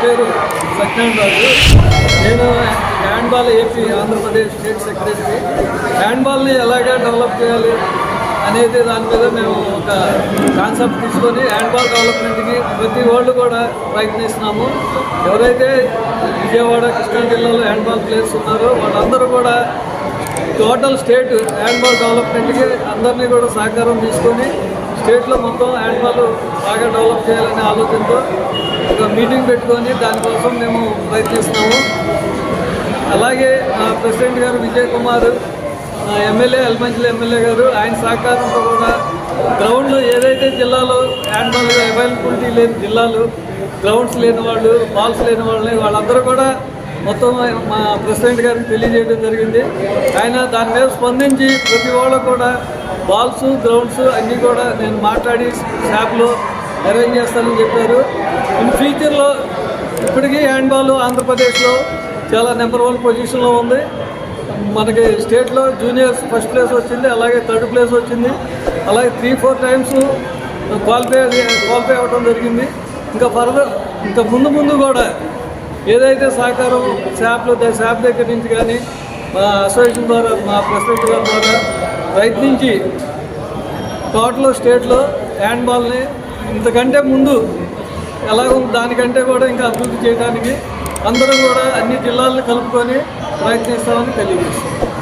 పేరు సత్యనారాయణ రాజు నేను handball AP Andhra Pradesh state secretary హ్యాండ్బాల్ని ఎలాగా డెవలప్ చేయాలి అనేది దాని మీద మేము ఒక కాన్సెప్ట్ తీసుకొని హ్యాండ్బాల్ డెవలప్మెంట్కి ప్రతి వాళ్ళు కూడా ప్రయత్నిస్తున్నాము. ఎవరైతే విజయవాడ కృష్ణా జిల్లాలో హ్యాండ్బాల్ ప్లేయర్స్ ఉన్నారో వాళ్ళందరూ కూడా టోటల్ స్టేట్ హ్యాండ్బాల్ డెవలప్మెంట్కి అందరినీ కూడా సహకారం తీసుకొని స్టేట్లో మొత్తం హ్యాండ్బాల్ బాగా డెవలప్ చేయాలనే ఆలోచనతో మీటింగ్ పెట్టుకొని దానికోసం మేము ప్రయత్నిస్తున్నాము అలాగే మా ప్రెసిడెంట్ గారు విజయ్ కుమార్ ఎమ్మెల్యే ఎల్మంచిల ఎమ్మెల్యే గారు ఆయన సహకారంతో కూడా గ్రౌండ్లో ఏదైతే జిల్లాలో హ్యాండ్బాల్ అవైలబిలిటీ లేని జిల్లాలు గ్రౌండ్స్ లేని వాళ్ళు బాల్స్ లేని వాళ్ళని వాళ్ళందరూ కూడా మొత్తం మా ప్రెసిడెంట్ గారికి తెలియజేయడం జరిగింది. ఆయన దాని మీద స్పందించి ప్రతి వాళ్ళకు కూడా బాల్స్ గ్రౌండ్స్ అన్నీ కూడా నేను మాట్లాడి షాప్లో అరేంజ్ చేస్తానని చెప్పారు. ఇన్ ఫ్యూచర్లో ఇప్పటికీ హ్యాండ్బాల్ ఆంధ్రప్రదేశ్లో చాలా నెంబర్ వన్ పొజిషన్లో ఉంది. మనకి స్టేట్లో జూనియర్స్ ఫస్ట్ ప్లేస్ వచ్చింది అలాగే థర్డ్ ప్లేస్ వచ్చింది. అలాగే three four times qualify qualify అవ్వడం జరిగింది. ఇంకా ఫర్దర్ ఇంకా ముందు ముందు కూడా ఏదైతే సహకారం షాప్లో షాప్ దగ్గర నుంచి కానీ మా అసోసియేషన్ ద్వారా మా ప్రెసిడెంట్ గారి ద్వారా ప్రయత్నించి టోటల్ స్టేట్లో హ్యాండ్బాల్ని ఇంతకంటే ముందు ఎలాగో దానికంటే కూడా ఇంకా అభివృద్ధి చేయడానికి అందరం కూడా అన్ని జిల్లాలను కలుపుకొని ప్రయత్నిస్తామని తెలియజేస్తాం